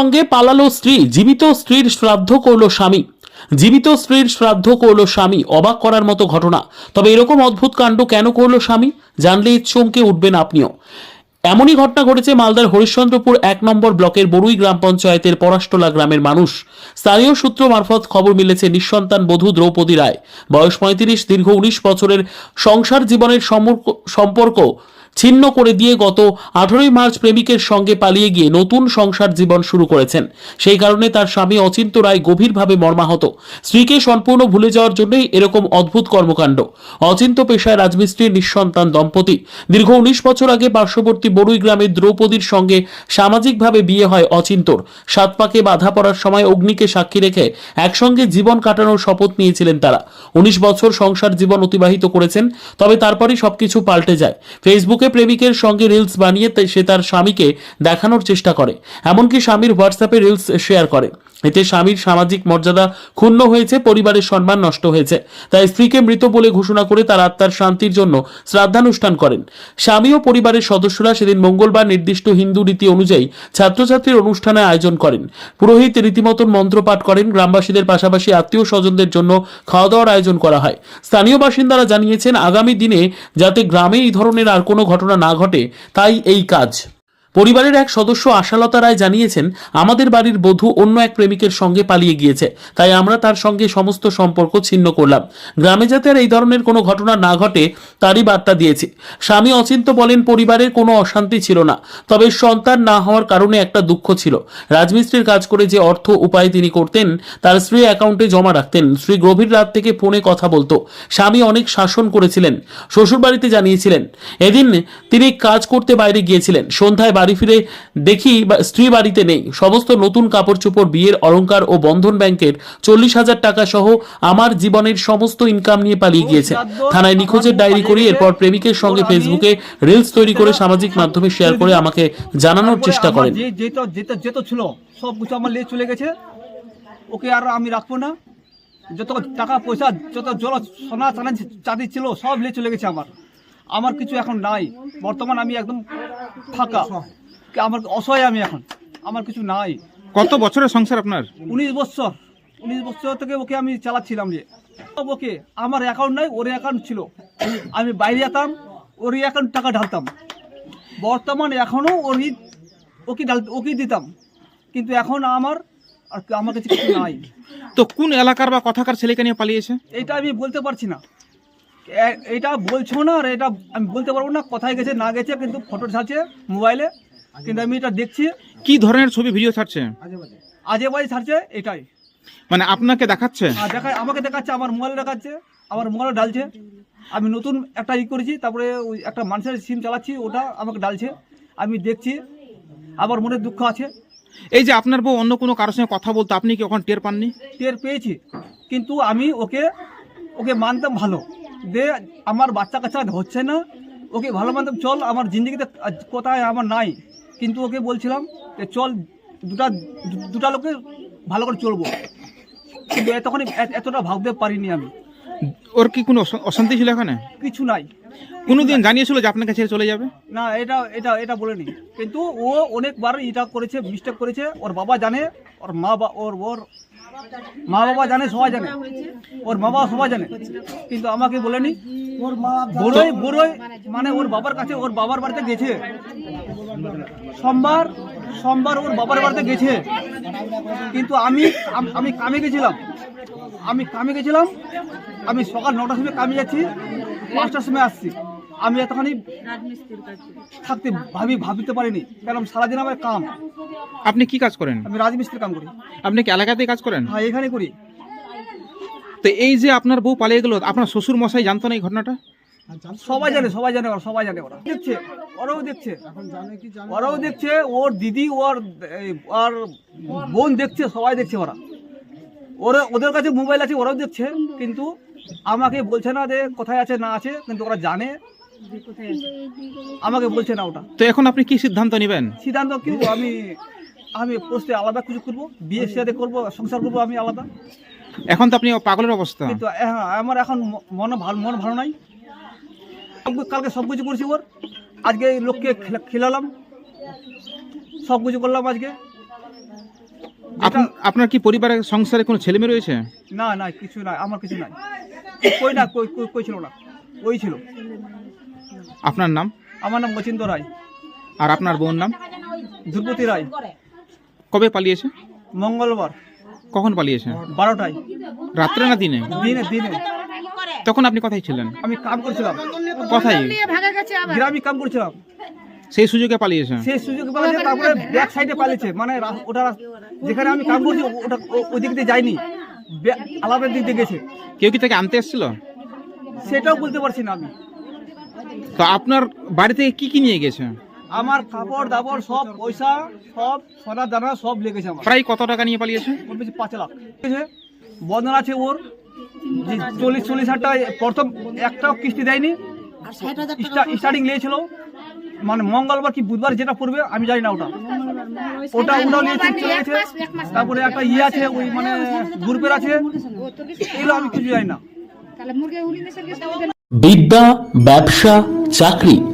সঙ্গে পালালো স্ত্রী, জীবিত স্ত্রীর শ্রাদ্ধ করল স্বামী। জীবিত স্ত্রীর শ্রাদ্ধ করল স্বামী, অবাক করার মতো ঘটনা। তবে এরকম অদ্ভুত কাণ্ড কেন করল স্বামী? জানলে চমকে উঠবেন আপনিও। এমনই ঘটনা ঘটেছে মালদার হরিশ্চন্দ্রপুর এক নম্বর ব্লকের বড়ুই গ্রাম পঞ্চায়েতের পরাষ্টলা গ্রামের মানুষ। স্থানীয় সূত্র মারফত খবর মিলেছে, নিঃসন্তান বধূ দ্রৌপদী রায়। বয়স পঁয়ত্রিশ, দীর্ঘ উনিশ বছরের সংসার জীবনের সম্পর্ক- সম্পর্ক ছিন্ন করে দিয়ে গত আঠারোই মার্চ প্রেমিকের সঙ্গে পালিয়ে গিয়ে নতুন সংসার জীবন শুরু করেছেন। সেই কারণে তার স্বামী অচিন্ত রায় গভীরভাবে মর্মাহত। স্ত্রীকে সম্পূর্ণ ভুলে যাওয়ার জন্যই এরকম অদ্ভুত কর্মকাণ্ড। অচিন্ত পেশায় রাজমিস্ত্রির নিঃসন্তান দম্পতি। দীর্ঘ উনিশ বছর আগে পার্শ্ববর্তী বড়ুই গ্রামের দ্রৌপদীর সঙ্গে সামাজিকভাবে বিয়ে হয় অচিন্তর। সাত পাকে বাধা পড়ার সময় অগ্নিকে সাক্ষী রেখে একসঙ্গে জীবন কাটানোর শপথ নিয়েছিলেন তারা। উনিশ বছর সংসার জীবন অতিবাহিত করেছেন, তবে তারপরই সবকিছু পাল্টে যায়। ফেসবুকে প্রেমিকের সঙ্গে রিলস বানিয়ে সে তার স্বামীকে দেখানোর চেষ্টা করে। এমনকি স্বামীর হোয়াটসঅ্যাপে রিলস শেয়ার করে। এতে স্বামীর সামাজিক মর্যাদা ক্ষুণ্ণ হয়েছে, পরিবারের সম্মান নষ্ট হয়েছে। তাই স্ত্রীকে মৃত বলে ঘোষণা করে তার আত্মার শান্তির জন্য শ্রাদ্ধানুষ্ঠান করেন। স্বামী ও পরিবারের সদস্যরা সেদিন মঙ্গলবার নির্দিষ্ট হিন্দু রীতি অনুযায়ী ছাত্রছাত্রীর অনুষ্ঠানে আয়োজন করেন। পুরোহিত রীতিমতন মন্ত্রপাঠ করেন। গ্রামবাসীদের পাশাপাশি আত্মীয় স্বজনদের জন্য খাওয়া দাওয়ার আয়োজন করা হয়। স্থানীয় বাসিন্দারা জানিয়েছেন, আগামী দিনে যাতে গ্রামে এই ধরনের আর কোনো ঘটনা না ঘটে তাই এই কাজ। পরিবারের এক সদস্য আশালতা রায় জানিয়েছেন, আমাদের বাড়ির বধূ অন্য এক প্রেমিকের সঙ্গে পালিয়ে গিয়েছে, তাই আমরা তার সঙ্গে সমস্ত সম্পর্ক ছিন্ন করলাম। গ্রামে যাতে আর এই ধরনের কোনো ঘটনা না ঘটে, তারই বার্তা দিয়েছি। স্বামী অচিন্ত বলেন, পরিবারের কোনো অশান্তি ছিল না, তবে সন্তান না হওয়ার কারণে একটা দুঃখ ছিল। রাজমিস্ত্রির কাজ করে যে অর্থ উপায় তিনি করতেন, তার স্ত্রী অ্যাকাউন্টে জমা রাখতেন। স্ত্রী গভীর রাত থেকে ফোনে কথা বলতো। স্বামী অনেক শাসন করেছিলেন। শ্বশুরবাড়িতে জানিয়েছিলেন, এদিন তিনি কাজ করতে বাইরে গিয়েছিলেন। সন্ধ্যায় বাড়ি ফিরে দেখি স্ত্রী বাড়িতে নেই। সমস্ত নতুন কাপড় চোপড় বিয়ের অলংকার ও বন্ধন ব্যাংকের চল্লিশ হাজার টাকা সহ আমার জীবনের সমস্ত ইনকাম নিয়ে পালিয়ে গিয়েছে। থানায় নিখোঁজের ডায়েরি করি এরপর প্রেমিকের সঙ্গে ফেসবুকে রিলস তৈরি করে সামাজিক মাধ্যমে শেয়ার করে আমাকে জানানোর চেষ্টা করেন। যেত ছিল সব কিছু আমার নিয়ে চলে গেছে। ওকে আর আমি রাখব না। যত টাকা পয়সা যত জল সোনা চানা চাঁদি ছিল সব নিয়ে চলে গেছে আমার। আমার কিছু এখন নাই। বর্তমান আমি একদম ফাঁকা। কি আমার অসহায় আমি এখন। আমার কিছু নাই। কত বছরের সংসার আপনার? উনিশ বছর। উনিশ বছর থেকে ওকে আমি চালাচ্ছিলাম যে। ওকে। আমার অ্যাকাউন্ট নাই ওর অ্যাকাউন্ট ছিল। আমি বাইরে যেতাম ওর অ্যাকাউন্ট টাকা ঢালতাম। বর্তমান এখনও ওরই ওকে ঢাল ওকে দিতাম। কিন্তু এখন আমার আর আমার কাছে কিছু নাই। তো কোন এলাকার বা কথাকার ছেলেকে নিয়ে পালিয়েছে? এটা আমি বলতে পারছি না। এটা বলছো না আর এটা আমি বলতে পারব না কোথায় গেছে না গেছে কিন্তু ফটো ছাড়ছে মোবাইলে কিন্তু আমি এটা দেখছি। কি ধরনের ছবি ভিডিও ছাড়ছে? আজে বাজে ছাড়ছে এটাই। মানে আপনাকে দেখাচ্ছে? আর দেখায় আমাকে দেখাচ্ছে আমার মোবাইলে দেখাচ্ছে আমার মোবাইলে ডালছে আমি নতুন একটা ই করেছি তারপরে ওই একটা মানুষের সিম চালাচ্ছি ওটা আমাকে ডালছে আমি দেখছি আমার মনে দুঃখ আছে। এই যে আপনার বউ অন্য কোনো কারোর সঙ্গে কথা বলতো আপনি কি ওখানে টের পাননি? টের পেয়েছি কিন্তু আমি ওকে ওকে মানতাম ভালো। দে আমার বাচ্চা কাচ্চা হচ্ছে না ওকে ভালো মানতাম চল আমার জিন্দগিতে কোথায় আমার নাই। কিন্তু ওকে বলছিলাম যে চল দুটা দুটা লোকে ভালো করে চলবো। কিন্তু তখন এতটা ভাবতে পারিনি আমি। ওর কি কোনো অশান্তি ছিল এখানে? কিছু নাই। কোনোদিন জানিয়েছিল যে আপনাকে ছেড়ে চলে যাবে? না এটা এটা এটা বলেনি। কিন্তু ও অনেকবার এটা করেছে মিস্টেক করেছে। ওর বাবা জানে ওর মা বা ওর ওর মা বাবা জানে সবাই জানে। ওর মা বাবা সবাই জানে। কিন্তু আমাকে বলেনি। ওর মা বড়ই বড়ই মানে ওর বাবার কাছে ওর বাবার বাড়িতে গেছে। সোমবার সোমবার ওর বাবার বাড়িতে গেছে। কিন্তু আমি আমি কামে গেছিলাম। আমি কামে গেছিলাম। আমি সকাল নটার সময় কামে যাচ্ছি। পাঁচটার সময় আসছি। আমি এতখানি থাকতে ভাবি ভাবিতে পারিনি। কারণ সারাদিন আমার কাম। আপনি কি কাজ করেন? আমি রাজমিস্ত্রির কাম করি। আপনি কি এলাকাতেই কাজ করেন? হ্যাঁ এখানে করি। তো এই যে আপনার বউ পালিয়ে গেল আপনার শ্বশুর মশাই জানতো না এই ঘটনাটা? সবাই জানে সবাই জানে ওরা সবাই জানে ওরা। দেখছে ওরাও দেখছে। ওরাও দেখছে ওর দিদি ওর ওর বোন দেখছে সবাই দেখছে ওরা। ওরা ওদের কাছে মোবাইল আছে ওরাও দেখছে কিন্তু আমাকে বলছে না যে কোথায় আছে না আছে কিন্তু ওরা জানে। আমাকে বলছে না ওটা। তো এখন আপনি কি সিদ্ধান্ত নেবেন? সিদ্ধান্ত কি আমি আমি পোস্টে আলাদা কিছু করব বিয়ে সাথে করব সংসার করব আমি আলাদা। এখন তো আপনি পাগলের অবস্থা। কিন্তু হ্যাঁ আমার এখন মন ভালো মন ভালো নাই। সব- কালকে সব কিছু করছি ওর। আজকে এই লোককে খেলা- খেলালাম। সব কিছু করলাম আজকে। আপনার কি পরিবারের সংসারে কোনো ছেলেমেয়ে রয়েছে? না না কিছু নাই আমার কিছু নাই। কই না কই কই- কই ছিল না ওই ছিল। আপনার নাম? আমার নাম মচিন্দ রায়। আর আপনার বোন নাম? ধ্রুপতি রায়। কবে পালিয়েছে? মঙ্গলবার। কখন পালিয়েছে? বারোটায়। রাত্রে না দিনে? দিনে দিনে। তখন আপনি কোথায় ছিলেন? আমি কাম করছিলাম। কোথায়? গ্রামে কাম করছিলাম। সেই সুযোগে পালিয়েছে? সেই সুযোগ পালিয়েছে তারপরে ব্যাক সাইডে পালিয়েছে। মানে ওটা যেখানে আমি কাম করছি ওটা ওই দিক দিয়ে যায়নি। আলাদা দিক দিয়ে গেছে। কেউ কি তাকে আনতে এসেছিল? সেটাও বলতে পারছি না আমি। তো আপনার বাড়ি থেকে কি কি নিয়ে গেছে? আমার কাপড় দাপড় সব পয়সা সব সোনা দানা সব লেগেছে আমার। প্রায় কত টাকা নিয়ে পালিয়েছে? ওর বেশি পাঁচ লাখ। ঠিক আছে বন্ধন আছে ওর। চল্লিশ চল্লিশ হাজার টাকা প্রথম একটাও কিস্তি দেয়নি। স্টা- স্টার্টিং নিয়েছিল। মানে মঙ্গলবার কি বুধবার যেটা পড়বে আমি জানি না ওটা। ওটা ওটাও নিয়েছে চলে গেছে। তারপরে একটা ইয়ে আছে ওই মানে গ্রুপের আছে। এগুলো আমি কিছু জানি না। বিদ্যা ব্যবসা চাকরি।